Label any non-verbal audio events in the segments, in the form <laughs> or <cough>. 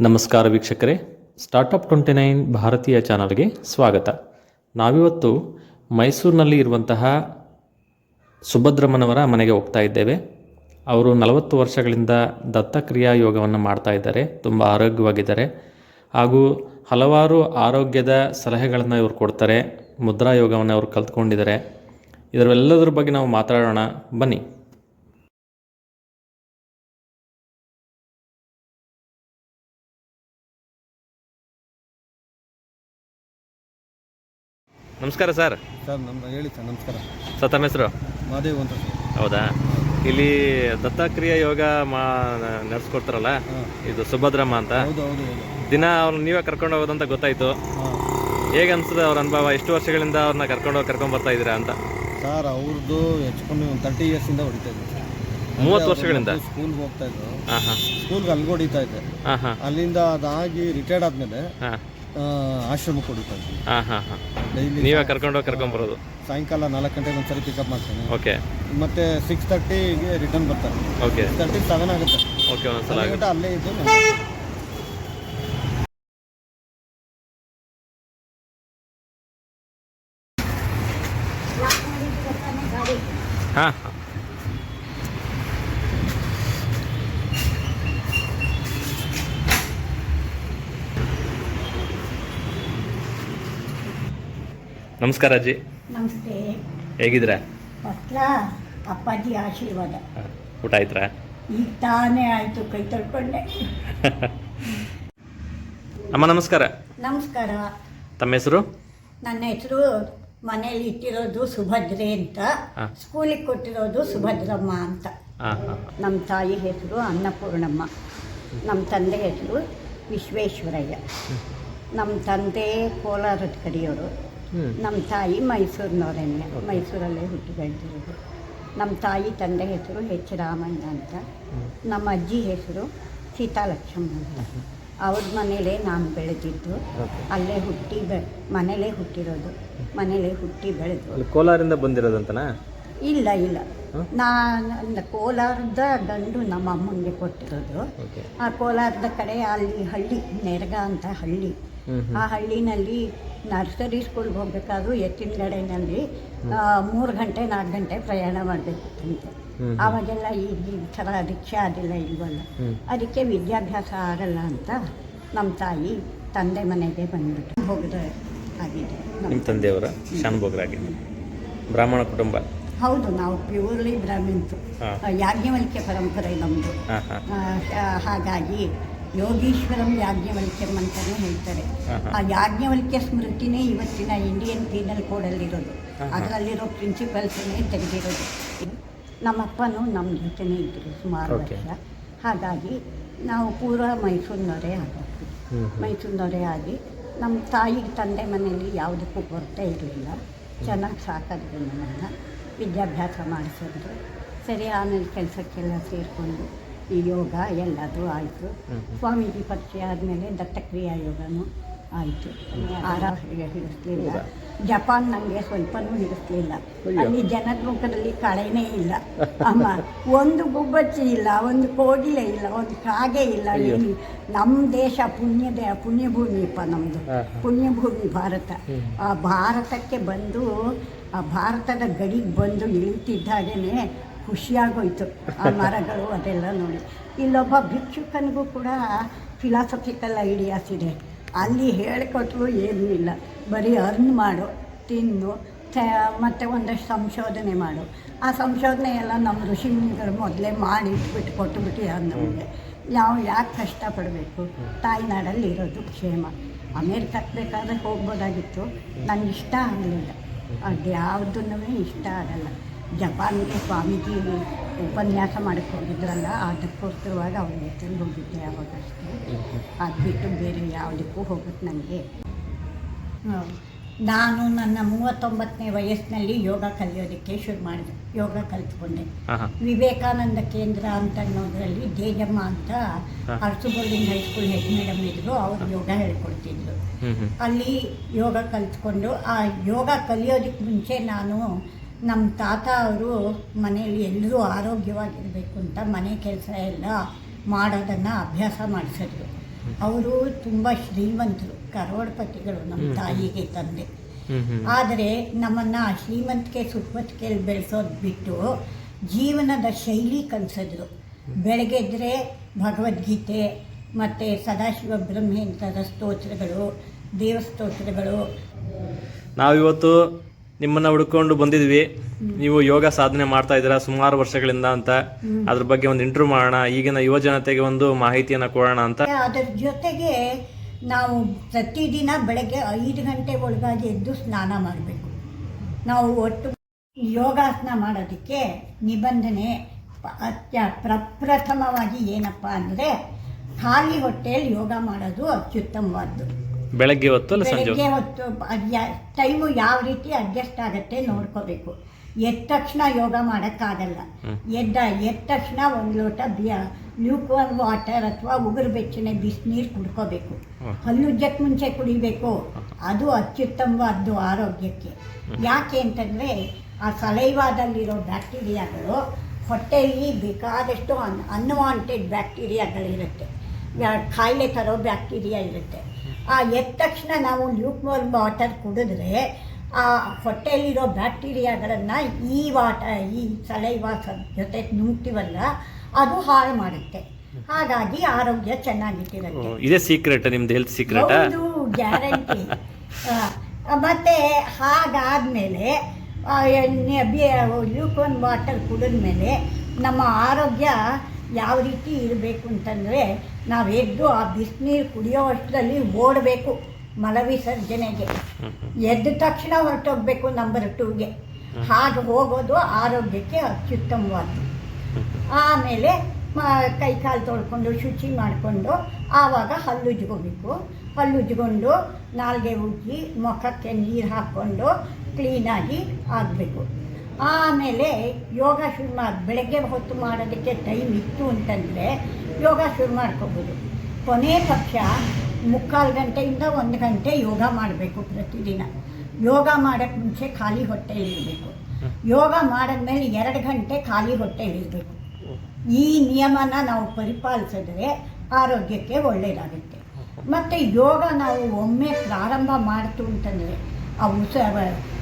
ನಮಸ್ಕಾರ ವೀಕ್ಷಕರೇ. Startup twenty nine ಭಾರತೀಯ ಚಾನಲ್ಗೆ ಸ್ವಾಗತ. ನಾವಿವತ್ತು ಮೈಸೂರಿನಲ್ಲಿ ಇರುವಂತಹ ಸುಭದ್ರಮ್ಮನವರ ಮನೆಗೆ ಹೋಗ್ತಾ ಇದ್ದೇವೆ. ಅವರು ನಲವತ್ತು ವರ್ಷಗಳಿಂದ ದತ್ತಕ್ರಿಯಾ ಯೋಗವನ್ನು ಮಾಡ್ತಾ ಇದ್ದಾರೆ. ತುಂಬ ಆರೋಗ್ಯವಾಗಿದ್ದಾರೆ. ಹಾಗೂ ಹಲವಾರು ಆರೋಗ್ಯದ ಸಲಹೆಗಳನ್ನು ಇವರು ಕೊಡ್ತಾರೆ. ಮುದ್ರಾ ಯೋಗವನ್ನು ಅವರು ಕಲ್ತ್ಕೊಂಡಿದ್ದಾರೆ. ಇದರೆಲ್ಲದರ ಬಗ್ಗೆ ನಾವು ಮಾತಾಡೋಣ. ಬನ್ನಿ. ನಮಸ್ಕಾರ ಸರ್. ಸರ್ ನಮ್ಮ ಹೇಳಿ ಸರ್ ನಮಸ್ಕಾರ. ಸರ್ ತಮ್ಮ ಹೆಸರು? ಮಾದೇವ್ ಅಂತ ಹೌದಾ? ಇಲ್ಲಿ ದತ್ತಾಕ್ರಿಯಾ ಯೋಗ ಮಾ ನಡೆಸ್ಕೊಡ್ತಾರಲ್ಲ? ಇದು ಸುಭದ್ರಮ್ಮ ಅಂತ. ಹೌದು ಹೌದು ಹೌದು. ದಿನ ಅವ್ರನ್ನ ನೀವೇ ಕರ್ಕೊಂಡು ಹೋಗೋದಂತ ಗೊತ್ತಾಯ್ತು. ಹೇಗೆ ಅನ್ಸುತ್ತೆ ಅವ್ರ ಅನುಭವ? ಎಷ್ಟು ವರ್ಷಗಳಿಂದ ಅವ್ರನ್ನ ಕರ್ಕೊಂಡು ಹೋಗಿ ಕರ್ಕೊಂಡು ಬರ್ತಾ ಇದ್ದೀರಾ ಅಂತ? ಸರ್ ಅವ್ರದ್ದು ಹೆಚ್ಕೊಂಡು ಒಂದು ತರ್ಟಿ ಇಯರ್ಸಿಂದ ಹೊಡಿತಾ ಇದ್ದೆ ಮೂವತ್ತು ವರ್ಷಗಳಿಂದ? ಸ್ಕೂಲ್ಗೆ ಹೋಗ್ತಾ ಇದ್ರು. ಹಾಂ ಹಾಂ ಸ್ಕೂಲ್ಗೆ ಅಲ್ಗೆ ಹೊಡಿತಾ ಇದ್ದೆ ಹಾಂ ಹಾಂ ಅಲ್ಲಿಂದ ಅದಾಗಿ ರಿಟೈರ್ಡ್ ಆದಮೇಲೆ ಹಾಂ. ಆಶ್ರಮಕ್ಕೆ ಹೊಡಿತಾ ಇದ್ವಿ. ಹಾಂ ಹಾಂ ಹಾಂ. ಡೈಲಿ ನೀವೇ ಕರ್ಕೊಂಡು ಹೋಗಿ ಕರ್ಕೊಂಬರೋದು? ಸಾಯಂಕಾಲ ನಾಲ್ಕು ಗಂಟೆಗೆ ಒಂದ್ಸರಿ ಪಿಕಪ್ ಮಾಡ್ತೇನೆ. ಓಕೆ. ಮತ್ತೆ ಸಿಕ್ಸ್ ತರ್ಟಿಗೆ ರಿಟರ್ನ್ ಬರ್ತಾರೆ. ಓಕೆ. ಸಿಕ್ಸ್ ತರ್ಟಿ ಸೆವೆನ್ ಆಗುತ್ತೆ. ಓಕೆ ಒಂದ್ಸಲ ಗಂಟ ಅಲ್ಲೇ ಇದ್ದು ನಾನು- ಹಾಂ ಹಾಂ ನಮಸ್ಕಾರ ಅಜ್ಜಿ. ನಮಸ್ತೆ. ಹೇಗಿದ್ದೀರಾ? ಮಕ್ಕಳ ಅಪ್ಪಾಜಿ ಆಶೀರ್ವಾದ. ಊಟ ಆಯ್ತಾ ಈಗ ತಾನೇ ಆಯಿತು ಕೈ ತೊಳ್ಕೊಂಡೆ. <laughs> ಅಮ್ಮ ನಮಸ್ಕಾರ. ನಮಸ್ಕಾರ. ತಮ್ಮ ಹೆಸರು? ನನ್ನ ಹೆಸರು ಮನೇಲಿ ಇಟ್ಟಿರೋದು ಸುಭದ್ರೆ ಅಂತ. ಸ್ಕೂಲಿಗೆ ಕೊಟ್ಟಿರೋದು ಸುಭದ್ರಮ್ಮ ಅಂತ. ನಮ್ಮ ತಾಯಿ ಹೆಸರು ಅನ್ನಪೂರ್ಣಮ್ಮ. ನಮ್ಮ ತಂದೆ ಹೆಸರು ವಿಶ್ವೇಶ್ವರಯ್ಯ. ನಮ್ಮ ತಂದೆ ಕೋಲಾರದ ಕಡೆಯವರು. ನಮ್ಮ ತಾಯಿ ಮೈಸೂರಿನವರೇನೆ. ಮೈಸೂರಲ್ಲೇ ಹುಟ್ಟಿ ಬೆಳೆದಿರೋದು ನಮ್ಮ ತಾಯಿ ತಂದೆ ಹೆಸರು ಹೆಚ್ ರಾಮಣ್ಣ ಅಂತ. ನಮ್ಮ ಅಜ್ಜಿ ಹೆಸರು ಸೀತಾಲಕ್ಷ್ಮಣ ಅಂತ. ಅವ್ರ ಮನೇಲೆ ನಾನು ಬೆಳೆದಿದ್ದು. ಅಲ್ಲೇ ಹುಟ್ಟಿ ಬೆ ಮನೇಲೇ ಹುಟ್ಟಿರೋದು. ಮನೇಲೇ ಹುಟ್ಟಿ ಬೆಳೆದು. ಕೋಲಾರಿಂದ ಬಂದಿರೋದಂತನಾ ಇಲ್ಲ ಇಲ್ಲ? ನಾನು ಕೋಲಾರದ ಗಂಡು ನಮ್ಮ ಅಮ್ಮನಿಗೆ ಕೊಟ್ಟಿರೋದು. ಆ ಕೋಲಾರದ ಕಡೆ ಅಲ್ಲಿ ಹಳ್ಳಿ ನೆರಗ ಅಂತ ಹಳ್ಳಿ. ಆ ಹಳ್ಳಿನಲ್ಲಿ ನರ್ಸರಿ ಸ್ಕೂಲ್ಗೆ ಹೋಗ್ಬೇಕಾದ್ರೂ ಎತ್ತಿನ ಗಡೆಯಲ್ಲಿ ಮೂರು ಗಂಟೆ ನಾಲ್ಕು ಗಂಟೆ ಪ್ರಯಾಣ ಮಾಡಬೇಕಿತ್ತಂತೆ. ಹ್ಮ್. ಆವಾಗೆಲ್ಲ ಈಗ ಈ ಥರ ರಿಕ್ಷಾ ಅದೆಲ್ಲ ಇಲ್ವಲ್ಲ? ಅದಕ್ಕೆ ವಿದ್ಯಾಭ್ಯಾಸ ಆಗಲ್ಲ ಅಂತ ನಮ್ಮ ತಾಯಿ ತಂದೆ ಮನೆಗೆ ಬಂದ್ಬಿಟ್ಟು ಹೋಗಿದ್ರೆ ಆಗಿದೆ ನಮ್ಮ- ತಂದೆಯವರ ಶಾನುಭೋಗರಾಗಿದ್ದು. ಬ್ರಾಹ್ಮಣ ಕುಟುಂಬ. ಹೌದು ನಾವು ಪ್ಯೂರ್ಲಿ ಬ್ರಾಹ್ಮಿಣ್ಸು. ಯಾಜ್ಞವಲ್ಕ್ಯ ಪರಂಪರೆ ನಮ್ಮದು ಹಾಗಾಗಿ ಯೋಗೀಶ್ವರಂ ಯಾಜ್ಞವಲ್ಕ್ಯಂ ಅಂತಲೇ ಹೇಳ್ತಾರೆ. ಆ ಯಾಜ್ಞವಲ್ಕ್ಯ ಸ್ಮೃತಿನೇ ಇವತ್ತಿನ ಇಂಡಿಯನ್ ಪೀನಲ್ ಕೋಡಲ್ಲಿರೋದು. ಅದರಲ್ಲಿರೋ ಪ್ರಿನ್ಸಿಪಲ್ಸನ್ನೇ ತೆಗೆದಿರೋದು. ನಮ್ಮಪ್ಪನೂ ನಮ್ಮ ಜೊತೆನೇ ಇದ್ದರು ಸುಮಾರು. ವರ್ಷ. ಹಾಗಾಗಿ ನಾವು ಪೂರ್ವ ಮೈಸೂರಿನವರೇ ಆಗೋದು ಮೈಸೂರಿನವರೇ ಆಗಿ ನಮ್ಮ ತಾಯಿ ತಂದೆ ಮನೆಯಲ್ಲಿ ಯಾವುದಕ್ಕೂ ಕೊರತೆ ಇರಲಿಲ್ಲ. ಚೆನ್ನಾಗಿ ಸಾಕಿದ್ರು ನಮ್ಮನ್ನು. ವಿದ್ಯಾಭ್ಯಾಸ ಮಾಡಿಸಿದ್ರು. ಸರಿ ಆಮೇಲೆ ಕೆಲಸಕ್ಕೆಲ್ಲ ಸೇರಿಕೊಂಡು ಈ ಯೋಗ ಎಲ್ಲದೂ ಆಯಿತು. ಸ್ವಾಮೀಜಿ ಪರಿಚಯ ಆದಮೇಲೆ ದತ್ತಕ್ರಿಯಾ ಯೋಗನೂ ಆಯಿತು. ಆರಾಮ ಹಿಡಿಸ್ಲಿಲ್ಲ. ಜಪಾನ್ ನನಗೆ ಸ್ವಲ್ಪನೂ ಹಿಡಿಸ್ಲಿಲ್ಲ. ಅಲ್ಲಿ ಜನದ ಮುಖದಲ್ಲಿ ಕಳೆನೇ ಇಲ್ಲ. ಅಮ್ಮ ಒಂದು ಗುಬ್ಬಚ್ಚಿ ಇಲ್ಲ ಒಂದು ಕೋಗಿಲೆ ಇಲ್ಲ ಒಂದು ಕಾಗೆ ಇಲ್ಲ. ನಮ್ಮ ದೇಶ ಪುಣ್ಯದ ಪುಣ್ಯಭೂಮಿಪ್ಪ ನಮ್ಮದು. ಪುಣ್ಯಭೂಮಿ ಭಾರತ. ಆ ಭಾರತಕ್ಕೆ ಬಂದು ಆ ಭಾರತದ ಗಡಿಗೆ ಬಂದು ಇಳಿತಿದ್ದಾಗೇ ಖುಷಿಯಾಗೋಯ್ತು ಆ ಮರಗಳು ಅದೆಲ್ಲ ನೋಡಿ. ಇಲ್ಲೊಬ್ಬ ಭಿಕ್ಷುಕನಿಗೂ ಕೂಡ ಫಿಲಾಸಫಿಕಲ್ ಐಡಿಯಾಸ್ ಇದೆ. ಅಲ್ಲಿ ಹೇಳಿಕೊಟ್ರು ಏನೂ ಇಲ್ಲ. ಬರೀ ಅರ್ನ್ ಮಾಡು, ತಿನ್ನು ಮತ್ತು ಒಂದಷ್ಟು ಸಂಶೋಧನೆ ಮಾಡು. ಆ ಸಂಶೋಧನೆ ಎಲ್ಲ ನಮ್ಮ ಋಷಿಮುನಿಗಳು ಮೊದಲೇ ಮಾಡಿ ಇಟ್ಬಿಟ್ಟು ಕೊಟ್ಟು ಬಿಟ್ಟಿದ್ದಾರೆ ನಮಗೆ? ನಾವು ಯಾಕೆ ಕಷ್ಟಪಡಬೇಕು? ತಾಯ್ನಾಡಲ್ಲಿ ಇರೋದು ಕ್ಷೇಮ. ಅಮೇರಿಕಕ್ಕೆ ಬೇಕಾದ್ರೆ ಹೋಗ್ಬೋದಾಗಿತ್ತು. ನನಗೆ ಇಷ್ಟ ಆಗಲಿಲ್ಲ. ಅದು ಯಾವುದನ್ನೂ ಇಷ್ಟ ಆಗಲ್ಲ. ಜಪಾನ್ಗೆ ಸ್ವಾಮೀಜಿ ಉಪನ್ಯಾಸ ಮಾಡಕ್ಕೆ ಹೋಗಿದ್ರಲ್ಲ ಅದಕ್ಕೋಸ್ಕರವಾಗಿ ಅವ್ರ ಜೊತೆಲಿ ಹೋಗಿದ್ದೆ ಅವಾಗಷ್ಟೇ ಅದು ಬಿಟ್ಟು ಬೇರೆ ಯಾವುದಕ್ಕೂ ಹೋಗುತ್ತೆ ನನಗೆ. ನಾನು ನನ್ನ ಮೂವತ್ತೊಂಬತ್ತನೇ ವಯಸ್ಸಿನಲ್ಲಿ ಯೋಗ ಕಲಿಯೋದಕ್ಕೆ ಶುರು ಮಾಡಿದೆ ಯೋಗ ಕಲಿತ್ಕೊಂಡೆ. ವಿವೇಕಾನಂದ ಕೇಂದ್ರ ಅಂತ ಅನ್ನೋದರಲ್ಲಿ ದೇಜಮ್ಮ ಅಂತ ಹಾ. ಅರಸುಬೋರ್ಡಿಂಗ್ ಹೈಸ್ಕೂಲ್ ಹೆಡ್ ಮೇಡಮ್ ಇದ್ರು ಅವರು ಯೋಗ ಹೇಳ್ಕೊಡ್ತಿದ್ರು. ಅಲ್ಲಿ ಯೋಗ ಕಲಿತ್ಕೊಂಡು ಆ ಯೋಗ ಕಲಿಯೋದಕ್ಕೆ ಮುಂಚೆ ನಾನು ನಮ್ಮ ತಾತ ಅವರು ಮನೆಯಲ್ಲಿ ಎಲ್ಲರೂ ಆರೋಗ್ಯವಾಗಿರಬೇಕು ಅಂತ ಮನೆ ಕೆಲಸ ಎಲ್ಲ ಮಾಡೋದನ್ನು ಅಭ್ಯಾಸ ಮಾಡಿಸಿದ್ರು. ಅವರು ತುಂಬ ಶ್ರೀಮಂತರು ಕರೋಡ್ಪತಿಗಳು ನಮ್ಮ ತಾಯಿಗೆ ತಂದೆ. ಆದರೆ ನಮ್ಮನ್ನು ಶ್ರೀಮಂತಿಕೆ ಸುಪ್ಪತ್ತಿಗೆಯಲ್ಲಿ ಬೆಳೆಸೋದು ಬಿಟ್ಟು ಜೀವನದ ಶೈಲಿ ಕಲಿಸಿದ್ರು. ಬೆಳಗ್ಗೆದ್ರೆ ಭಗವದ್ಗೀತೆ ಮತ್ತು ಸದಾಶಿವ ಬ್ರಹ್ಮೇಂತರ ಸ್ತೋತ್ರಗಳು ದೇವಸ್ತೋತ್ರಗಳು. ನಾವಿವತ್ತು ನಿಮ್ಮನ್ನ ಹುಡ್ಕೊಂಡು ಬಂದಿದ್ವಿ. ನೀವು ಯೋಗ ಸಾಧನೆ ಮಾಡ್ತಾ ಇದ್ದೀರಾ ಸುಮಾರು ವರ್ಷಗಳಿಂದ ಅಂತ. ಅದ್ರ ಬಗ್ಗೆ ಒಂದು ಇಂಟರ್ವ್ಯೂ ಮಾಡೋಣ. ಈಗಿನ ಯುವ ಜನತೆಗೆ ಒಂದು ಮಾಹಿತಿಯನ್ನ ಕೊಡೋಣ ಅಂತ. ಅದರ ಜೊತೆಗೆ ನಾವು ಪ್ರತಿದಿನ ಬೆಳಗ್ಗೆ ಐದು ಗಂಟೆ ಒಳಗಾಗಿ ಎದ್ದು ಸ್ನಾನ ಮಾಡಬೇಕು. ನಾವು ಒಟ್ಟು ಯೋಗಾಸನ ಮಾಡೋದಕ್ಕೆ ನಿಬಂಧನೆ ಅತ್ಯ ಪ್ರಪ್ರಥಮವಾಗಿ ಏನಪ್ಪ ಅಂದರೆ ಖಾಲಿ ಹೊಟ್ಟೆಯಲ್ಲಿ ಯೋಗ ಮಾಡೋದು ಅತ್ಯುತ್ತಮವಾದ್ದು. ಬೆಳಗ್ಗೆ ಹೊತ್ತು ಅಲ್ಲ ಸಂಜೆ ಬೆಳಗ್ಗೆ ಹೊತ್ತು? ಟೈಮು ಯಾವ ರೀತಿ ಅಡ್ಜಸ್ಟ್ ಆಗುತ್ತೆ ನೋಡ್ಕೋಬೇಕು. ಎದ್ದ ತಕ್ಷಣ ಯೋಗ ಮಾಡೋಕ್ಕಾಗಲ್ಲ. ಎದ್ದ ಎದ್ದ ತಕ್ಷಣ ಒಂದು ಲೋಟ ಬಿಯ ವಾಟರ್ ಅಥವಾ ಉಗುರು ಬೆಚ್ಚನೆ ಬಿಸಿನೀರು ಕುಡ್ಕೋಬೇಕು. ಹಲ್ಲುಜ್ಜಕ್ಕೆ ಮುಂಚೆ ಕುಡಿಬೇಕು. ಅದು ಅತ್ಯುತ್ತಮವಾದ್ದು ಆರೋಗ್ಯಕ್ಕೆ. ಯಾಕೆ ಅಂತಂದರೆ ಆ ಸಲೈವಾದಲ್ಲಿರೋ ಬ್ಯಾಕ್ಟೀರಿಯಾಗಳು ಹೊಟ್ಟೆಯಲ್ಲಿ ಬೇಕಾದಷ್ಟು ಅನ್ ಅನ್ವಾಂಟೆಡ್ ಬ್ಯಾಕ್ಟೀರಿಯಾಗಳಿರುತ್ತೆ. ಯಾ- ಕಾಯಿಲೆ ತರೋ ಬ್ಯಾಕ್ಟೀರಿಯಾ ಇರುತ್ತೆ. ಆ ಎದ್ದ ತಕ್ಷಣ ನಾವು ಲ್ಯೂಕ್ವಾರ್ ವಾಟರ್ ಕುಡಿದ್ರೆ ಆ ಹೊಟ್ಟೆಯಲ್ಲಿರೋ ಬ್ಯಾಕ್ಟೀರಿಯಾಗಳನ್ನು ಈ ವಾಟ ಈ ಸಲೈವಾಸ ಜೊತೆ ನುಂಗ್ತೀವಲ್ಲ ಅದು ಹಾಳು ಮಾಡುತ್ತೆ. ಹಾಗಾಗಿ ಆರೋಗ್ಯ ಚೆನ್ನಾಗಿಟ್ಟಿರುತ್ತೆ. ಇದೇ ಸೀಕ್ರೆಟ್ ನಿಮ್ದು ಹೆಲ್ತ್ ಸೀಕ್ರೆಟ್ ಗ್ಯಾರಂಟಿ ಮತ್ತೆ ಹಾಗಾದ್ಮೇಲೆ ಲ್ಯೂಕೋನ್ ವಾಟರ್ ಕುಡಿದ್ಮೇಲೆ ನಮ್ಮ ಆರೋಗ್ಯ ಯಾವ ರೀತಿ ಇರಬೇಕು ಅಂತಂದರೆ ನಾವು ಎದ್ದು ಆ ಬಿಸಿನೀರು ಕುಡಿಯೋ ಅಷ್ಟರಲ್ಲಿ ಓಡಬೇಕು ಮಲವಿಸರ್ಜನೆಗೆ ಎದ್ದ ತಕ್ಷಣ ಹೊರಟೋಗ್ಬೇಕು ನಂಬರ್ ಟೂಗೆ ಹಾಗೆ ಹೋಗೋದು ಆರೋಗ್ಯಕ್ಕೆ ಅತ್ಯುತ್ತಮವಾದ್ದು. ಆಮೇಲೆ ಮ- ಕೈ ಕಾಲು ತೊಳ್ಕೊಂಡು ಶುಚಿ ಮಾಡಿಕೊಂಡು ಆವಾಗ ಹಲ್ಲುಜ್ಕೋಬೇಕು ಹಲ್ಲುಜ್ಕೊಂಡು ನಾಲ್ಗೆ ಉಜ್ಜಿ ಮುಖಕ್ಕೆ ನೀರು ಹಾಕ್ಕೊಂಡು ಕ್ಲೀನಾಗಿ ಆಗಬೇಕು. ಆಮೇಲೆ ಯೋಗ ಶುರು ಮಾಡಿ, ಬೆಳಗ್ಗೆ ಹೊತ್ತು ಮಾಡೋದಕ್ಕೆ ಟೈಮ್ ಇತ್ತು ಅಂತಂದರೆ ಯೋಗ ಶುರು ಮಾಡ್ಕೋಬೋದು. ಕೊನೆ ಪಕ್ಷ ಮುಕ್ಕಾಲು ಗಂಟೆಯಿಂದ ಒಂದು ಗಂಟೆ ಯೋಗ ಮಾಡಬೇಕು ಪ್ರತಿದಿನ. ಯೋಗ ಮಾಡೋಕ್ಕೆ ಮುಂಚೆ ಖಾಲಿ ಹೊಟ್ಟೆಯಲ್ಲಿರಬೇಕು ಯೋಗ ಮಾಡಿದ್ಮೇಲೆ ಎರಡು ಗಂಟೆ ಖಾಲಿ ಹೊಟ್ಟೆಯಲ್ಲಿರಬೇಕು ಈ ನಿಯಮನ ನಾವು ಪರಿಪಾಲಿಸಿದ್ರೆ ಆರೋಗ್ಯಕ್ಕೆ ಒಳ್ಳೆಯದಾಗುತ್ತೆ ಮತ್ತು ಯೋಗ ನಾವು ಒಮ್ಮೆ ಪ್ರಾರಂಭ ಮಾಡ್ತು ಅಂತಂದರೆ ಆ ಉಸ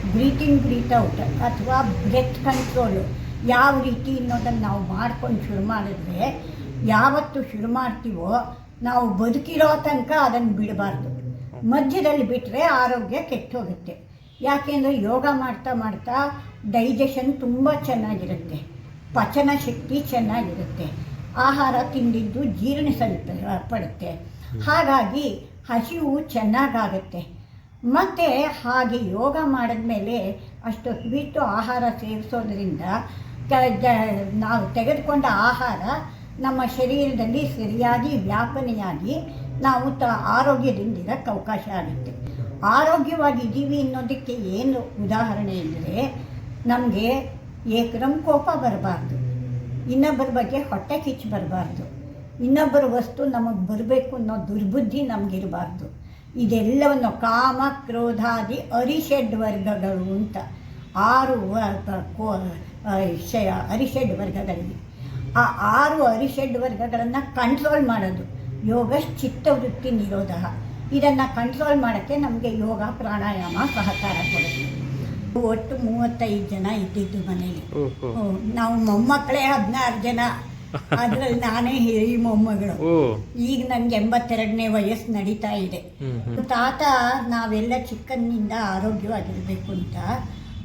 ಬ್ರೀತಿಂಗ್ ಬ್ರೀತ್ ಔಟ್ ಅಥವಾ ಬ್ರೆತ್ ಕಂಟ್ರೋಲು ಯಾವ ರೀತಿ ಅನ್ನೋದನ್ನು ನಾವು ಮಾಡ್ಕೊಂಡು ಶುರು ಮಾಡಿದ್ರೆ ಯಾವತ್ತು ಶುರು ಮಾಡ್ತೀವೋ ನಾವು ಬದುಕಿರೋ ತನಕ ಅದನ್ನು ಬಿಡಬಾರ್ದು. ಮಧ್ಯದಲ್ಲಿ ಬಿಟ್ಟರೆ ಆರೋಗ್ಯ ಕೆಟ್ಟೋಗುತ್ತೆ ಯಾಕೆಂದರೆ ಯೋಗ ಮಾಡ್ತಾ ಮಾಡ್ತಾ ಡೈಜೆಷನ್ ತುಂಬ ಚೆನ್ನಾಗಿರುತ್ತೆ. ಪಚನ ಶಕ್ತಿ ಚೆನ್ನಾಗಿರುತ್ತೆ. ಆಹಾರ ತಿಂದಿದ್ದು ಜೀರ್ಣಿಸಲು ಪಡುತ್ತೆ. ಹಾಗಾಗಿ ಹಸಿವು ಚೆನ್ನಾಗಾಗುತ್ತೆ. ಮತ್ತು ಹಾಗೆ ಯೋಗ ಮಾಡಿದ್ಮೇಲೆ ಅಷ್ಟು ಬಿಟ್ಟು ಆಹಾರ ಸೇವಿಸೋದ್ರಿಂದ ನಾವು ತೆಗೆದುಕೊಂಡ ಆಹಾರ ನಮ್ಮ ಶರೀರದಲ್ಲಿ ಸರಿಯಾಗಿ ವ್ಯಾಪನೆಯಾಗಿ ನಾವು ತ ಆರೋಗ್ಯದಿಂದಿರಕ್ಕೆ ಅವಕಾಶ ಆಗುತ್ತೆ. ಆರೋಗ್ಯವಾಗಿದ್ದೀವಿ ಅನ್ನೋದಕ್ಕೆ ಏನು ಉದಾಹರಣೆ ಅಂದರೆ ನಮಗೆ ಏಕ್ರಮ್ ಕೋಪ ಬರಬಾರ್ದು. ಇನ್ನೊಬ್ಬರ ಬಗ್ಗೆ ಹೊಟ್ಟೆ ಕಿಚ್ಚು ಬರಬಾರ್ದು. ಇನ್ನೊಬ್ಬರ ವಸ್ತು ನಮಗೆ ಬರಬೇಕು ಅನ್ನೋ ದುರ್ಬುದ್ಧಿ ನಮಗಿರಬಾರ್ದು. ಇದೆಲ್ಲವನ್ನು ಕಾಮ ಕ್ರೋಧಾದಿ ಅರಿಷಡ್ ವರ್ಗಗಳು ಅಂತ. ಆರು ಅರಿಷಡ್ ವರ್ಗಗಳಿವೆ. ಆ ಆರು ಅರಿಷಡ್ ವರ್ಗಗಳನ್ನು ಕಂಟ್ರೋಲ್ ಮಾಡೋದು. ಯೋಗ ಚಿತ್ತವೃತ್ತಿ ನಿರೋಧ. ಇದನ್ನು ಕಂಟ್ರೋಲ್ ಮಾಡೋಕ್ಕೆ ನಮಗೆ ಯೋಗ ಪ್ರಾಣಾಯಾಮ ಸಹಕಾರ ಕೊಡುತ್ತೆ. ಒಟ್ಟು ಮೂವತ್ತೈದು ಜನ ಇದ್ದಿದ್ದು ಮನೇಲಿ. ನಾವು ಮೊಮ್ಮಕ್ಕಳೇ ಹದಿನಾರು ಜನ. <laughs> ಅದ್ರಲ್ಲಿ ನಾನೇ ಹಿರಿ ಮೊಮ್ಮಗಳು. ಈಗ ನನ್ಗೆ ಎಂಬತ್ತೆರಡನೇ ವಯಸ್ಸು ನಡೀತಾ ಇದೆ. ತಾತ ನಾವೆಲ್ಲ ಚಿಕ್ಕಂದಿನಿಂದ ಆರೋಗ್ಯವಾಗಿರ್ಬೇಕು ಅಂತ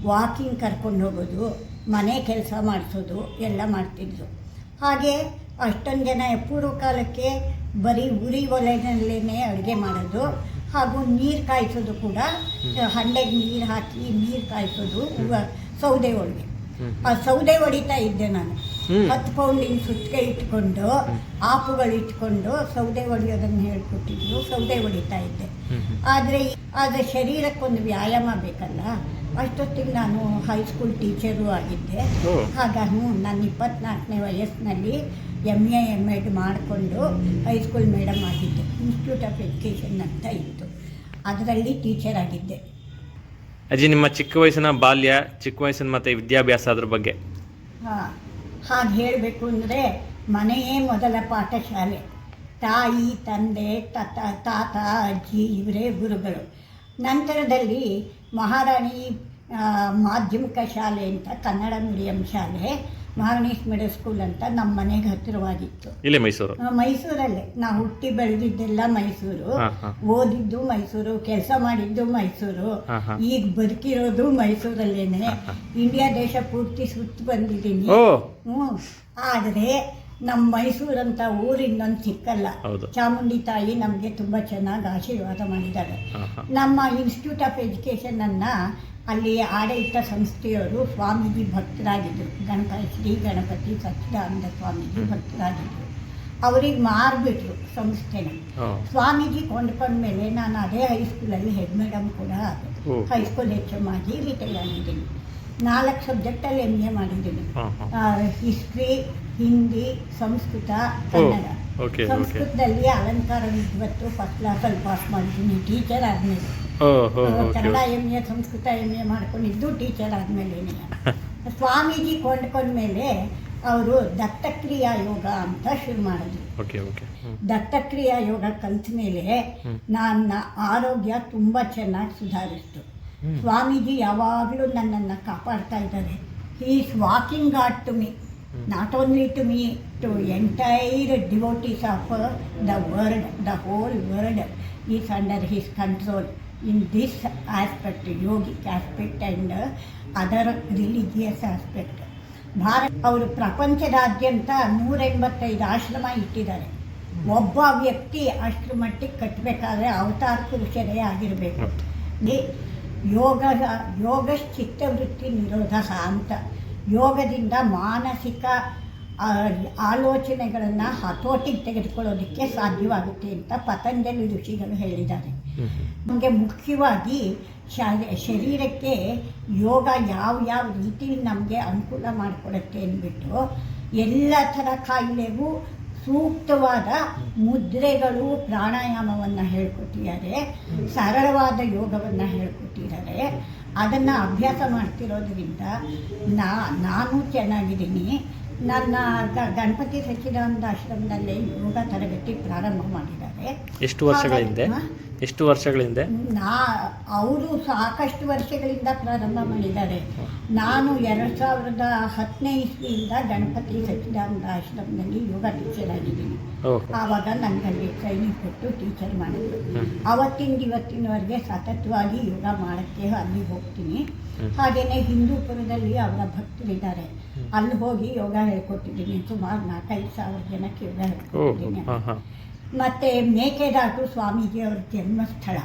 ವಾಕಿಂಗ್ ಕರ್ಕೊಂಡು ಹೋಗೋದು ಮನೆ ಕೆಲಸ ಮಾಡಿಸೋದು ಎಲ್ಲ ಮಾಡ್ತಿದ್ರು. ಹಾಗೆ ಅಷ್ಟೊಂದು ಜನ ಪೂರ್ವ ಕಾಲಕ್ಕೆ ಬರೀ ಉರಿ ಒಲೆನಲ್ಲೇ ಅಡುಗೆ ಮಾಡೋದು ಹಾಗೂ ನೀರು ಕಾಯಿಸೋದು ಕೂಡ ಹಂಡೆಗೆ ನೀರು ಹಾಕಿ ನೀರು ಕಾಯಿಸೋದು ಸೌದೆ ಒಳಗೆ. ಆ ಸೌದೆ ಹೊಡಿತಾ ಇದ್ದೆ ನಾನು. ಹತ್ತು ಪೌಂಡಿನ ಸುತ್ತಿಗೆ ಇಟ್ಕೊಂಡು ಆಪುಗಳು ಇಟ್ಕೊಂಡು ಸೌದೆ ಹೊಡೆಯೋದನ್ನು ಹೇಳ್ಕೊಟ್ಟಿದ್ರು ಸೌದೆ ಹೊಡಿತಾ ಇದ್ದೆ. ಆದರೆ ಆದರೆ ಶರೀರಕ್ಕೊಂದು ವ್ಯಾಯಾಮ ಬೇಕಲ್ಲ? ಅಷ್ಟೊತ್ತಿಗೆ ನಾನು ಹೈಸ್ಕೂಲ್ ಟೀಚರು ಆಗಿದ್ದೆ. ಹಾಗಾಗಿ ನಾನು ಇಪ್ಪತ್ನಾಲ್ಕನೇ ವಯಸ್ಸಿನಲ್ಲಿ ಎಂ ಎ ಎಂ ಎಡ್ ಮಾಡಿಕೊಂಡು ಹೈಸ್ಕೂಲ್ ಮೇಡಮ್ ಆಗಿದ್ದೆ. ಇನ್ಸ್ಟಿಟ್ಯೂಟ್ ಆಫ್ ಎಜುಕೇಷನ್ ಅಂತ ಇತ್ತು. ಅದರಲ್ಲಿ ಟೀಚರ್ ಆಗಿದ್ದೆ. ಅಜ್ಜಿ ನಿಮ್ಮ ಚಿಕ್ಕ ವಯಸ್ಸಿನ ಬಾಲ್ಯ ಚಿಕ್ಕ ವಯಸ್ಸಿನ ಮತ್ತೆ ವಿದ್ಯಾಭ್ಯಾಸ ಅದ್ರ ಬಗ್ಗೆ? ಹಾಗೆ ಹೇಳಬೇಕು ಅಂದರೆ ಮನೆಯೇ ಮೊದಲ ಪಾಠಶಾಲೆ. ತಾಯಿ, ತಂದೆ ತತ ತಾತ, ಅಜ್ಜಿ, ಇವರೇ ಗುರುಗಳು. ನಂತರದಲ್ಲಿ ಮಹಾರಾಣಿ ಮಾಧ್ಯಮಿಕ ಶಾಲೆ ಅಂತ ಕನ್ನಡ ಮೀಡಿಯಂ ಶಾಲೆ ಮಾರ್ನಿಸ್ ಮಿಡಲ್ ಸ್ಕೂಲ್ ಅಂತ ನಮ್ಮ ಮನೆಗೆ ಹತ್ತಿರವಾಗಿತ್ತು. ಇಲ್ಲೇ ಮೈಸೂರು? ಮೈಸೂರಲ್ಲೇ. ನಾವು ಹುಟ್ಟಿ ಬೆಳೆದಿದ್ದೆಲ್ಲ ಮೈಸೂರು. ಓದಿದ್ದು ಮೈಸೂರು ಕೆಲಸ ಮಾಡಿದ್ದು ಮೈಸೂರು. ಈಗ ಬದುಕಿರೋದು ಮೈಸೂರಲ್ಲೇನೆ. ಇಂಡಿಯಾ ದೇಶ ಪೂರ್ತಿ ಸುತ್ತು ಬಂದಿದ್ದೀನಿ. ಹ್ಞೂ ಆದರೆ ನಮ್ಮ ಮೈಸೂರಂತ ಅಂತ ಇನ್ನೊಂದು ಸಿಕ್ಕಲ್ಲ ಚಾಮುಂಡಿ ತಾಯಿ ನಮಗೆ ತುಂಬ ಚೆನ್ನಾಗಿ ಆಶೀರ್ವಾದ ಮಾಡಿದ್ದಾರೆ. ನಮ್ಮ ಇನ್ಸ್ಟಿಟ್ಯೂಟ್ ಆಫ್ ಎಜುಕೇಷನನ್ನು ಅಲ್ಲಿ ಆಡಳಿತ ಸಂಸ್ಥೆಯವರು ಸ್ವಾಮೀಜಿ ಭಕ್ತರಾಗಿದ್ದರು. ಗಣಪತಿ ಶ್ರೀ ಗಣಪತಿ ಸಚ್ಚಿದಾನಂದ ಸ್ವಾಮೀಜಿ ಭಕ್ತರಾಗಿದ್ದರು. ಅವ್ರಿಗೆ ಮಾರಿಬಿಟ್ರು ಸಂಸ್ಥೆನ. ಸ್ವಾಮೀಜಿ ಕೊಂಡ್ಕೊಂಡ ಮೇಲೆ ನಾನು ಅದೇ ಹೈಸ್ಕೂಲಲ್ಲಿ ಹೆಡ್ ಮೇಡಮ್ ಕೂಡ. ಹೈಸ್ಕೂಲ್ ಎಚ್ ಎಂ ಆಗಿ ರಿಟೈರ್ ಆಗಿದ್ದೀನಿ. ನಾಲ್ಕು ಸಬ್ಜೆಕ್ಟಲ್ಲಿ ಎಂ ಎ ಮಾಡಿದ್ದೀನಿ. History Hindi Sanskrit Kannada. Okay okay ಸಂಸ್ಕೃತದಲ್ಲಿ ಅಲಂಕಾರ ವಿದ್ವತ್ತು ಫಸ್ಟ್ ಕ್ಲಾಸಲ್ಲಿ ಪಾಸ್ ಮಾಡಿದ್ದೀನಿ ಟೀಚರ್ ಆದಮೇಲೆ. ಓ ಹೋ okay Kannada M A Sanskrit M A ಮಾಡ್ಕೊಂಡಿದ್ದು ಟೀಚರ್ ಆದಮೇಲೆ. <laughs> ಸ್ವಾಮೀಜಿ ಕೊಂಡ್ಕೊಂಡ್ಮೇಲೆ ಅವರು ದತ್ತಕ್ರಿಯಾ ಯೋಗ ಅಂತ ಶುರು ಮಾಡಿದ್ರು. ಓಕೆ ಓಕೆ ಹ್ಞೂ ದತ್ತಕ್ರಿಯಾ ಯೋಗ ಕಲ್ತ ಮೇಲೆ ನನ್ನ ಆರೋಗ್ಯ ತುಂಬ ಚೆನ್ನಾಗಿ ಸುಧಾರಿಸ್ತು. ಸ್ವಾಮೀಜಿ ಯಾವಾಗಲೂ ನನ್ನನ್ನು ಕಾಪಾಡ್ತಾ ಇದ್ದಾರೆ. Is walking at to me not only to me to entire devotees of the world the whole world is under his control in this aspect yogic aspect and other religious aspect Bharat ಅವರು ಪ್ರಪಂಚದಾದ್ಯಂತ ನೂರ ಎಂಬತ್ತೈದು ಆಶ್ರಮ ಇಟ್ಟಿದ್ದಾರೆ. ಒಬ್ಬ ವ್ಯಕ್ತಿ ಅಷ್ಟರ ಮಟ್ಟಿಗೆ ಕಟ್ಟಬೇಕಾದ್ರೆ ಅವತಾರ ಪುರುಷರೇ ಆಗಿರಬೇಕು. ಯೋಗ ಯೋಗ ಚಿತ್ತವೃತ್ತಿ ನಿರೋಧ ಅಂತ. ಯೋಗದಿಂದ ಮಾನಸಿಕ ಆಲೋಚನೆಗಳನ್ನು ಹತೋಟಿಗೆ ತೆಗೆದುಕೊಳ್ಳೋದಕ್ಕೆ ಸಾಧ್ಯವಾಗುತ್ತೆ ಅಂತ ಪತಂಜಲಿ ಋಷಿಗಳು ಹೇಳಿದ್ದಾರೆ. ನಮಗೆ ಮುಖ್ಯವಾಗಿ ಶರೀರಕ್ಕೆ ಯೋಗ ಯಾವ ಯಾವ ರೀತಿ ನಮಗೆ ಅನುಕೂಲ ಮಾಡಿಕೊಡುತ್ತೆ ಅಂದ್ಬಿಟ್ಟು ಎಲ್ಲ ಥರ ಕಾಯಿಲೆಗೂ ಸೂಕ್ತವಾದ ಮುದ್ರೆಗಳು ಪ್ರಾಣಾಯಾಮವನ್ನು ಹೇಳ್ಕೊಟ್ಟಿದ್ದಾರೆ ಸರಳವಾದ ಯೋಗವನ್ನು ಹೇಳ್ಕೊಟ್ಟಿದ್ದಾರೆ. ಅದನ್ನು ಅಭ್ಯಾಸ ಮಾಡ್ತಿರೋದ್ರಿಂದ ನಾ ನಾನು ಚೆನ್ನಾಗಿದ್ದೀನಿ. ನನ್ನ ಗ- ಗಣಪತಿ ಸಚ್ಚಿದಾನಂದ ಆಶ್ರಮದಲ್ಲಿ ಯೋಗ ತರಗತಿ ಪ್ರಾರಂಭ ಮಾಡಿದ್ದಾರೆ. ಎಷ್ಟು ವರ್ಷಗಳ ಹಿಂದೆ ಹಾಗಾಗಿ, ಎಷ್ಟು ವರ್ಷಗಳ ಹಿಂದೆ? ನಾ ಅವರು ಸಾಕಷ್ಟು ವರ್ಷಗಳಿಂದ ಪ್ರಾರಂಭ ಮಾಡಿದ್ದಾರೆ. ನಾನು ಎರಡ್ ಸಾವಿರದ ಹತ್ತನೇ ಇಸ್ವಿಯಿಂದ ಗಣಪತಿ ಸಚ್ಚಿದಾನಂದ ಆಶ್ರಮದಲ್ಲಿ ಯೋಗ ಟೀಚರ್ ಆಗಿದ್ದೀನಿ. ಆವಾಗ ನನಗೆ ಟ್ರೈನಿಂಗ್ ಕೊಟ್ಟು ಟೀಚರ್ ಮಾಡಿದ್ರು. ಅವತ್ತಿಂದ ಇವತ್ತಿನವರೆಗೆ ಸತತವಾಗಿ ಯೋಗ ಮಾಡಕ್ಕೆ ಅಲ್ಲಿ ಹೋಗ್ತೀನಿ. ಹಾಗೇನೆ ಹಾಗೆಯೇ ಹಿಂದೂಪುರದಲ್ಲಿ ಅವರ ಭಕ್ತರಿದ್ದಾರೆ. ಅಲ್ಲಿ ಹೋಗಿ ಯೋಗ ಹೇಳ್ಕೊಟ್ಟಿದ್ದೀನಿ. ಸುಮಾರು ನಾಲ್ಕೈದು ಸಾವಿರ ಜನಕ್ಕೆ ಯೋಗ ಹೇಳ್ಕೊಟ್ಟಿದ್ದೀನಿ. ಮತ್ತೆ ಮೇಕೆದಾಟು ಸ್ವಾಮೀಜಿ ಅವರ ಜನ್ಮಸ್ಥಳ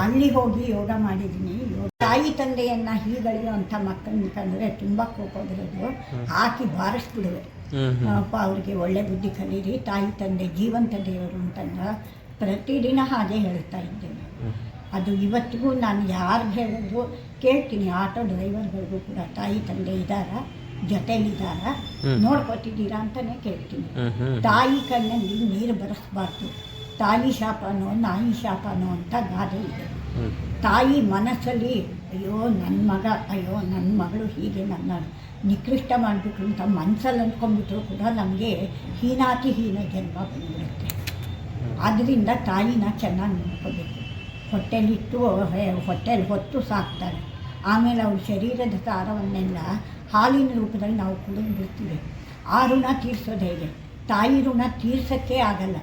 ಅಲ್ಲಿ ಹೋಗಿ ಯೋಗ ಮಾಡಿದ್ದೀನಿ. ಯೋಗ ತಾಯಿ ತಂದೆಯನ್ನ ಹೀಗಳೆಯುವಂಥ ಮಕ್ಕಳನ್ನ ಕಂಡ್ರೆ ತುಂಬ ಕೋಪ ಬರೋದು. ಹಾಕಿ ಬಾರಿಸ್ಬಿಡುವೆ. ಅಪ್ಪ ಅವ್ರಿಗೆ ಒಳ್ಳೆ ಬುದ್ಧಿ ಕಲೀರಿ. ತಾಯಿ ತಂದೆ ಜೀವಂತ ದೇವರು ಅಂತಂದ್ರೆ ಪ್ರತಿದಿನ ಹಾಗೆ ಹೇಳ್ತಾ ಇದ್ದೇನೆ. ಅದು ಇವತ್ತಿಗೂ ನಾನು ಯಾರು ಹೇಳಿದ್ರು ಕೇಳ್ತೀನಿ. ಆಟೋ ಡ್ರೈವರ್ಗಳಿಗೂ ಕೂಡ ತಾಯಿ ತಂದೆ ಇದ್ದಾರಾ? ಜೊತೆಲಿದ್ದಾರಾ? ಹ್ಮ್. ನೋಡ್ಕೊತಿದ್ದೀರಾ ಅಂತಾನೆ ಕೇಳ್ತೀನಿ. ತಾಯಿ ಕಣ್ಣಲ್ಲಿ ನೀರು ಬರೆಸ್ಬಾರ್ದು. ತಾಯಿ ಶಾಪನೋ ನಾಯಿ ಶಾಪನೋ ಅಂತ ಗಾದೆ ಇದೆ. ತಾಯಿ ಮನಸ್ಸಲ್ಲಿ ಅಯ್ಯೋ ನನ್ನ ಮಗ ಅಯ್ಯೋ ನನ್ನ ಮಗಳು ಹೀಗೆ ನನ್ನ ನಿಕೃಷ್ಟ ಮಾಡಿಬಿಟ್ರು ಅಂತ ಮನಸ್ಸಲ್ಲಿ ಅಂದ್ಕೊಂಡ್ಬಿಟ್ರು ಕೂಡ ನಮಗೆ ಹೀನಾತಿ ಹೀನ ಜನ್ಮ ಬಂದ್ಬಿಡುತ್ತೆ. ಆದ್ದರಿಂದ ತಾಯಿನ ಚೆನ್ನಾಗಿ ನೋಡ್ಕೋಬೇಕು. ಹೊಟ್ಟೆಲಿಟ್ಟು ಹೊಟ್ಟೆಲಿ ಹೊತ್ತು ಸಾಕ್ತಾರೆ. ಆಮೇಲೆ ಅವ್ರ ಶರೀರದ ಸಾರವನ್ನೆಲ್ಲ ಹಾಲಿನ ರೂಪದಲ್ಲಿ ನಾವು ಕುಡಿದು ಬಿಡ್ತೀವಿ ಆ ಋಣ ತೀರಿಸೋದು ಹೇಗೆ ತಾಯಿ ಋಣ ತೀರ್ಸೋಕ್ಕೆ ಆಗಲ್ಲ.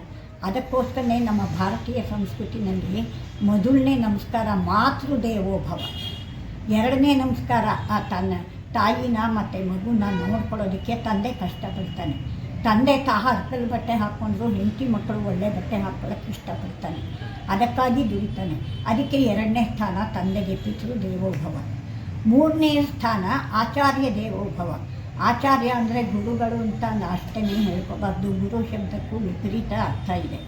ಅದಕ್ಕೋಸ್ಕರನೇ ನಮ್ಮ ಭಾರತೀಯ ಸಂಸ್ಕೃತಿನಲ್ಲಿ ಮೊದಲನೇ ನಮಸ್ಕಾರ ಮಾತೃ ದೇವೋಭವ ಎರಡನೇ ನಮಸ್ಕಾರ ಆ ತನ್ನ ತಾಯಿನ ಮತ್ತು ಮಗುನ ನೋಡ್ಕೊಳ್ಳೋದಕ್ಕೆ ತಂದೆ ಕಷ್ಟಪಡ್ತಾನೆ. ತಂದೆ ತಾ ಹರ್ಕಲ್ ಬಟ್ಟೆ ಹಾಕ್ಕೊಂಡ್ರು ಹೆಂಡತಿ ಮಕ್ಕಳು ಒಳ್ಳೆ ಬಟ್ಟೆ ಹಾಕ್ಕೊಳ್ಳೋಕೆ ಇಷ್ಟಪಡ್ತಾನೆ. ಅದಕ್ಕಾಗಿ ದುಡಿತಾನೆ. ಅದಕ್ಕೆ ಎರಡನೇ ಸ್ಥಾನ ತಂದೆಗೆ, ಪಿತೃ ದೇವೋಭವ ಮೂರನೇ ಸ್ಥಾನ ಆಚಾರ್ಯ ದೇವೋಭವ. ಆಚಾರ್ಯ ಅಂದರೆ ಗುರುಗಳು ಅಂತ ಅಷ್ಟೇ ಹೇಳ್ಕೋಬಾರ್ದು. ಗುರು ಶಬ್ದಕ್ಕೂ ವಿಪರೀತ ಅರ್ಥ ಇದೆ.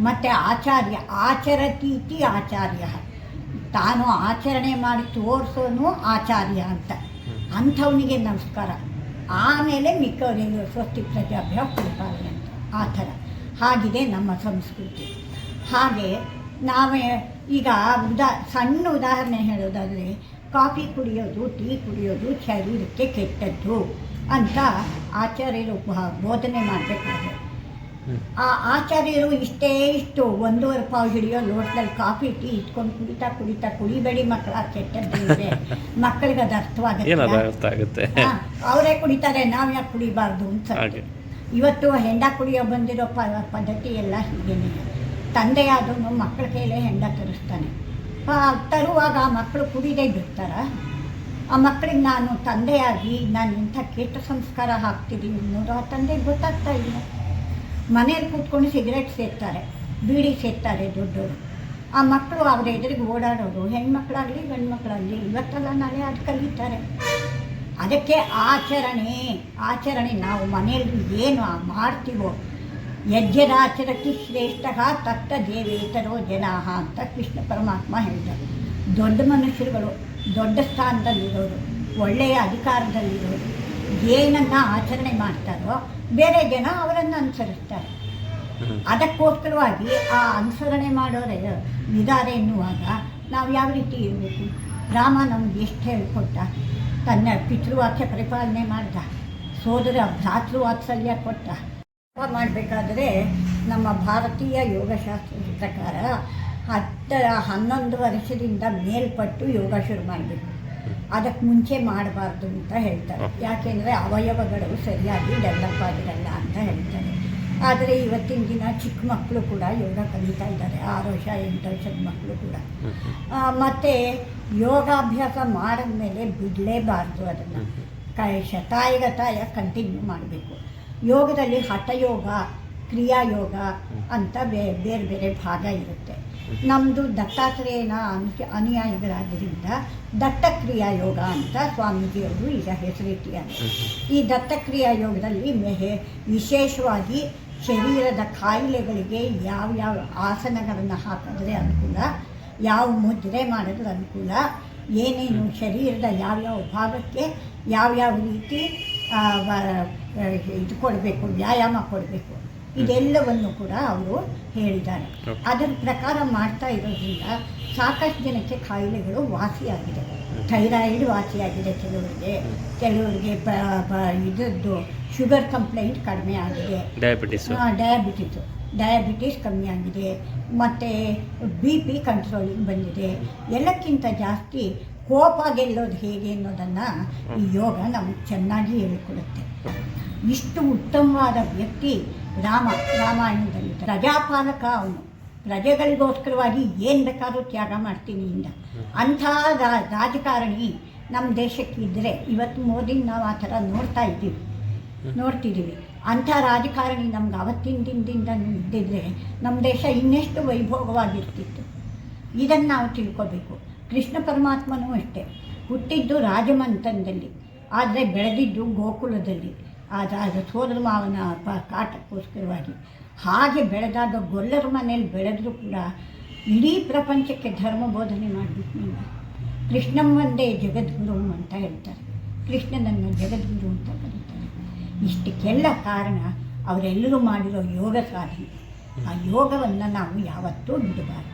ಮತ್ತು ಆಚಾರ್ಯ, ಆಚರತೀತಿ ಆಚಾರ್ಯ. ತಾನು ಆಚರಣೆ ಮಾಡಿ ತೋರಿಸೋನು ಆಚಾರ್ಯ ಅಂತ. ಅಂಥವನಿಗೆ ನಮಸ್ಕಾರ. ಆಮೇಲೆ ಮಿಕ್ಕವರಿಗೆ ಸ್ವಸ್ತಿ ಪ್ರಜಾಭ್ಯ ಕೊಡ್ತಾರೆ ಅಂತ. ಆ ಥರ. ಹಾಗಿದೆ ನಮ್ಮ ಸಂಸ್ಕೃತಿ. ಹಾಗೆ ನಾವೇ ಈಗ ಉದಾ, ಸಣ್ಣ ಉದಾಹರಣೆ ಹೇಳೋದಾದರೆ ಕಾಫಿ ಕುಡಿಯೋದು ಟೀ ಕುಡಿಯೋದು ಶರೀರಕ್ಕೆ ಕೆಟ್ಟದ್ದು ಅಂತ ಆಚಾರ್ಯರು ಬೋಧನೆ ಮಾಡಬೇಕಾದ್ರೆ. ಆ ಆಚಾರ್ಯರು ಇಷ್ಟೇ ಇಷ್ಟು ಒಂದೂವರೆ ಪಾವು ಹಿಡಿಯೋ ಲೋಟದಲ್ಲಿ ಕಾಫಿ ಟೀ ಇಟ್ಕೊಂಡು ಕುಡಿತಾ ಕುಡಿತಾ ಕುಡಿಬೇಡಿ ಮಕ್ಕಳ ಕೆಟ್ಟದ್ದಿದೆ ಮಕ್ಕಳಿಗೆ ಅದು ಅರ್ಥವಾಗುತ್ತೆ. ಅವರೇ ಕುಡಿತಾರೆ ನಾವು ಯಾಕೆ ಕುಡಿಬಾರ್ದು ಅಂತ ಇವತ್ತು ಹೆಂಡ ಕುಡಿಯೋ ಬಂದಿರೋ ಪದ್ಧತಿ ಎಲ್ಲ ಹೀಗೇನೆ. ತಂದೆಯಾದವನು ಮಕ್ಕಳ ಕೈಲೇ ಹೆಂಡ ತರಿಸ್ತಾನೆ. ತರುವಾಗ ಆ ಮಕ್ಕಳು ಕುಡಿದೇ ಬಿಡ್ತಾರ. ಆ ಮಕ್ಕಳಿಗೆ ನಾನು ತಂದೆಯಾಗಿ, ನಾನು ಇಂಥ ಕೆಟ್ಟ ಸಂಸ್ಕಾರ ಹಾಕ್ತಿದ್ದೀನಿ ಅನ್ನೋದು ಆ ತಂದೆಗೆ ಗೊತ್ತಾಗ್ತಾ ಇಲ್ಲ. ಮನೇಲಿ ಕೂತ್ಕೊಂಡು ಸಿಗರೇಟ್ ಸೇರ್ತಾರೆ ಬೀಡಿ ಸೇರ್ತಾರೆ ದೊಡ್ಡವರು. ಆ ಮಕ್ಕಳು ಅವ್ರ ಎದುರಿಗೆ ಓಡಾಡೋರು ಹೆಣ್ಮಕ್ಳಾಗಲಿ, ಗಂಡ್ಮಕ್ಳಾಗಲಿ, ಇವತ್ತೆಲ್ಲ ನಾಳೆ ಅದು ಕಲಿತಾರೆ. ಅದಕ್ಕೆ ಆಚರಣೆ ಆಚರಣೆ ನಾವು ಮನೆಯಲ್ಲಿ ಏನು ಮಾಡ್ತೀವೋ ಯಜ್ಞದಾಚರತಿ ಶ್ರೇಷ್ಠ ತತ್ತ ದೇವೇತರೋ ಜನಾಹ ಅಂತ ಕೃಷ್ಣ ಪರಮಾತ್ಮ ಹೇಳಿದರು. ದೊಡ್ಡ ಮನುಷ್ಯರುಗಳು, ದೊಡ್ಡ ಸ್ಥಾನದಲ್ಲಿರೋರು, ಒಳ್ಳೆಯ ಅಧಿಕಾರದಲ್ಲಿರೋರು, ಏನನ್ನು ಆಚರಣೆ ಮಾಡ್ತಾರೋ ಬೇರೆ ಜನ ಅವರನ್ನು ಅನುಸರಿಸ್ತಾರೆ. ಅದಕ್ಕೋಸ್ಕರವಾಗಿ ಆ ಅನುಸರಣೆ ಮಾಡೋರೆ ಇದ್ದಾರೆ ಎನ್ನುವಾಗ ನಾವು ಯಾವ ರೀತಿ ಇರಬೇಕು? ರಾಮ ನಮ್ಗೆ ಎಷ್ಟು ಹೇಳಿಕೊಟ್ಟ? ತನ್ನ ಪಿತೃವಾಕ್ಯ ಪರಿಪಾಲನೆ ಮಾಡ್ದ. ಸೋದರ ಭ್ರಾತೃವಾತ್ಸಲ್ಯ ಕೊಟ್ಟ. ಮಾಡಬೇಕಾದ್ರೆ ನಮ್ಮ ಭಾರತೀಯ ಯೋಗಶಾಸ್ತ್ರದ ಪ್ರಕಾರ ಹತ್ತ ಹನ್ನೊಂದು ವರ್ಷದಿಂದ ಮೇಲ್ಪಟ್ಟು ಯೋಗ ಶುರು ಮಾಡಬೇಕು ಅದಕ್ಕೆ ಮುಂಚೆ ಮಾಡಬಾರ್ದು ಅಂತ ಹೇಳ್ತಾರೆ. ಯಾಕೆಂದರೆ ಅವಯವಗಳು ಸರಿಯಾಗಿ ಡೆವಲಪ್ ಆಗಿರಲ್ಲ ಅಂತ ಹೇಳ್ತಾರೆ. ಆದರೆ ಇವತ್ತಿನ ದಿನ ಚಿಕ್ಕ ಮಕ್ಕಳು ಕೂಡ ಯೋಗ ಕಲಿತಾ ಇದ್ದಾರೆ. ಆರು ವರ್ಷ ಎಂಟು ವರ್ಷದ ಮಕ್ಕಳು ಕೂಡ. ಮತ್ತು ಮತ್ತೆ ಯೋಗಾಭ್ಯಾಸ ಮಾಡಿದ್ಮೇಲೆ ಬಿಡಲೇಬಾರ್ದು ಅದನ್ನು. ಕ ಶತಾಯಗತಾಯ ಕಂಟಿನ್ಯೂ ಮಾಡಬೇಕು. ಯೋಗದಲ್ಲಿ ಹಠಯೋಗ, ಕ್ರಿಯಾಯೋಗ ಅಂತ ಬೇ, ಬೇರೆ ಬೇರೆ ಭಾಗ ಇರುತ್ತೆ. ನಮ್ಮದು ದತ್ತಾತ್ರೇಯನ ಅನು ಅನುಯಾಯಿಗಳಾದ್ದರಿಂದ ದತ್ತಕ್ರಿಯಾ ಯೋಗ ಅಂತ ಸ್ವಾಮೀಜಿಯವರು ಈಗ ಹೆಸರಿಟ್ಟಿದ್ದಾರೆ. ಈ ದತ್ತಕ್ರಿಯಾ ಯೋಗದಲ್ಲಿ ಮೆಹೆ, ವಿಶೇಷವಾಗಿ ಶರೀರದ ಕಾಯಿಲೆಗಳಿಗೆ ಯಾವ ಆಸನಗಳನ್ನು ಹಾಕಿದ್ರೆ ಅನುಕೂಲ, ಯಾವ ಮುದ್ರೆ ಮಾಡಿದ್ರೆ ಅನುಕೂಲ, ಏನೇನು ಶರೀರದ ಯಾವ್ಯಾವ ಭಾಗಕ್ಕೆ ಯಾವ್ಯಾವ ರೀತಿ ಇದು ಕೊಡಬೇಕು ವ್ಯಾಯಾಮ ಕೊಡಬೇಕು. ಇದೆಲ್ಲವನ್ನು ಕೂಡ ಅವರು ಹೇಳಿದ್ದಾರೆ. ಅದರ ಪ್ರಕಾರ ಮಾಡ್ತಾ ಇರೋದ್ರಿಂದ ಸಾಕಷ್ಟು ಜನಕ್ಕೆ ಕಾಯಿಲೆಗಳು ವಾಸಿಯಾಗಿದೆ. ಥೈರಾಯ್ಡ್ ವಾಸಿಯಾಗಿದೆ ಕೆಲವರಿಗೆ. ಕೆಲವರಿಗೆ ಬ ಇದದ್ದು ಶುಗರ್ ಕಂಪ್ಲೇಂಟ್ ಕಡಿಮೆ ಆಗಿದೆ. ಡಯಾಬಿಟಿಸ್ ಡಯಾಬಿಟಿಸು ಡಯಾಬಿಟಿಸ್ ಕಮ್ಮಿ ಆಗಿದೆ. ಮತ್ತು ಬಿ ಪಿ ಕಂಟ್ರೋಲಿಂಗ್ ಬಂದಿದೆ. ಎಲ್ಲಕ್ಕಿಂತ ಜಾಸ್ತಿ ಕೋಪ ಗೆಲ್ಲೋದು ಹೇಗೆ ಅನ್ನೋದನ್ನು ಈ ಯೋಗ ನಮಗೆ ಚೆನ್ನಾಗಿ ಹೇಳಿಕೊಡುತ್ತೆ. ಇಷ್ಟು ಉತ್ತಮವಾದ ವ್ಯಕ್ತಿ ರಾಮ ರಾಮಾಯಣದಲ್ಲಿ ಪ್ರಜಾಪಾಲಕ ಅವನು. ಪ್ರಜೆಗಳಿಗೋಸ್ಕರವಾಗಿ ಏನು ಬೇಕಾದರೂ ತ್ಯಾಗ ಮಾಡ್ತೀನಿ ಇಂದ. ಅಂಥ ರಾ- ರಾಜಕಾರಣಿ ನಮ್ಮ ದೇಶಕ್ಕೆ ಇದ್ದರೆ ಇವತ್ತು ಮೋದಿನ ನಾವು ಆ ಥರ ನೋಡ್ತಾ ಇದ್ದೀವಿ. ನೋಡ್ತಿದ್ದೀವಿ. ಅಂಥ ರಾಜಕಾರಣಿ ನಮ್ಗೆ ಅವತ್ತಿನ ದಿನದಿಂದ ಇದ್ದಿದ್ರೆ ನಮ್ಮ ದೇಶ ಇನ್ನೆಷ್ಟು ವೈಭೋಗವಾಗಿರ್ತಿತ್ತು. ಇದನ್ನು ನಾವು ತಿಳ್ಕೊಬೇಕು. ಕೃಷ್ಣ ಪರಮಾತ್ಮನೂ ಅಷ್ಟೇ. ಹುಟ್ಟಿದ್ದು ರಾಜಮಂತನದಲ್ಲಿ ಆದರೆ ಬೆಳೆದಿದ್ದು ಗೋಕುಲದಲ್ಲಿ. ಆದ ಸೋದರ ಮಾವನ ಪ ಕಾಟಕ್ಕೋಸ್ಕರವಾಗಿ. ಹಾಗೆ ಬೆಳೆದಾಗ ಗೊಲ್ಲರ ಮನೆಯಲ್ಲಿ ಬೆಳೆದರೂ ಕೂಡ ಇಡೀ ಪ್ರಪಂಚಕ್ಕೆ ಧರ್ಮ ಬೋಧನೆ ಮಾಡಬೇಕು ನೀವು. ಕೃಷ್ಣಂ ಒಂದೇ ಜಗದ್ಗುರು ಅಂತ ಹೇಳ್ತಾರೆ. ಕೃಷ್ಣನನ್ನು ಜಗದ್ಗುರು ಅಂತ ಕರೀತಾರೆ. ಇಷ್ಟಕ್ಕೆಲ್ಲ ಕಾರಣ ಅವರೆಲ್ಲರೂ ಮಾಡಿರೋ ಯೋಗ ಸಾಧನೆ. ಆ ಯೋಗವನ್ನು ನಾವು ಯಾವತ್ತೂ ಬಿಡಬಾರ್ದು.